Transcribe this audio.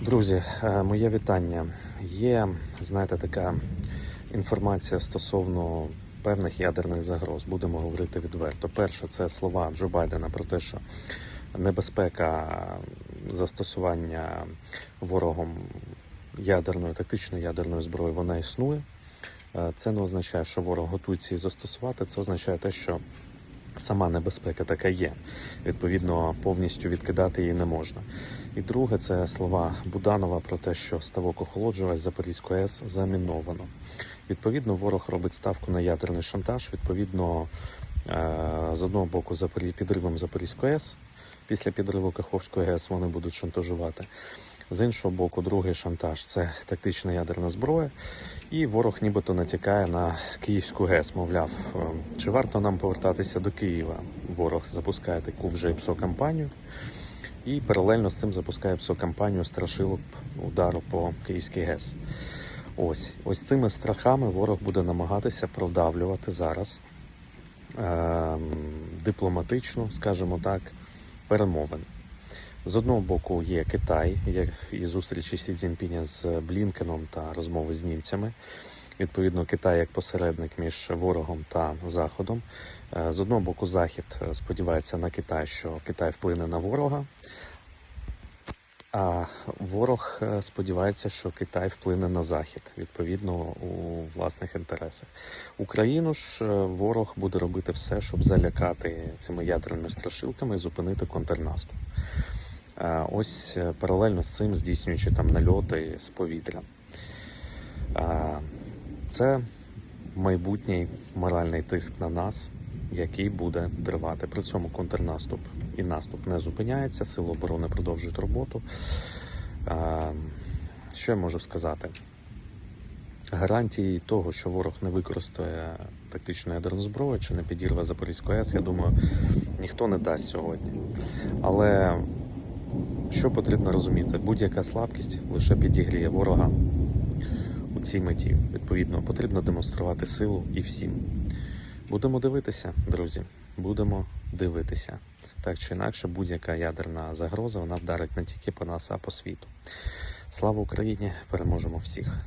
Друзі, е, моє вітання. Є, знаєте, така інформація стосовно певних ядерних загроз. Будемо говорити відверто. Перше, це слова Джо Байдена про те, що небезпека застосування ворогом ядерної, тактичної ядерної зброї вона існує. Е, Це не означає, що ворог готується її застосувати. Це означає те, що сама небезпека така є. Відповідно, повністю відкидати її не можна. І друге, це слова Буданова про те, що ставок охолоджувач Запорізької АЕС заміновано. Відповідно, ворог робить ставку на ядерний шантаж. Відповідно, е, з одного боку, підривом Запорізької АЕС. Після підриву Каховської АЕС вони будуть шантажувати. З іншого боку, другий шантаж це тактична ядерна зброя, і ворог нібито натякає на Київську ГЕС. Мовляв, е, чи варто нам повертатися до Києва? Ворог запускає таку вже ПСО кампанію і паралельно з цим запускає ПСО кампанію страшилок удару по Київській ГЕС. Ось ось цими страхами ворог буде намагатися продавлювати зараз е- дипломатично, скажімо так, перемовин. З одного боку є Китай, і зустрічі Сі Цзіньпіня з Блінкеном та розмови з німцями. Відповідно, Китай як посередник між ворогом та Заходом. Е, З одного боку, Захід е, сподівається на Китай, що Китай вплине на ворога. А ворог е, сподівається, що Китай вплине на Захід, відповідно, у власних інтересах. Україну ж ворог буде робити все, щоб залякати цими ядерними страшилками і зупинити контрнаступ. Ось е, паралельно з цим здійснюючи там нальоти з повітря. Це майбутній моральний тиск на нас, який буде тривати. При цьому контрнаступ і наступ не зупиняється, сили оборони продовжують роботу. Що я можу сказати? Гарантії того, що ворог не використає тактичну ядерну зброю чи не підірве Запорізьку АЕС, я думаю, ніхто не дасть сьогодні. Але що потрібно розуміти? Будь-яка слабкість лише підігріє ворога у цій меті. Відповідно, потрібно демонструвати силу і всім. Будемо дивитися, друзі. Будемо дивитися. Так чи інакше, будь-яка ядерна загроза вона вдарить не тільки по нас, а по світу. Слава Україні! Переможемо всіх!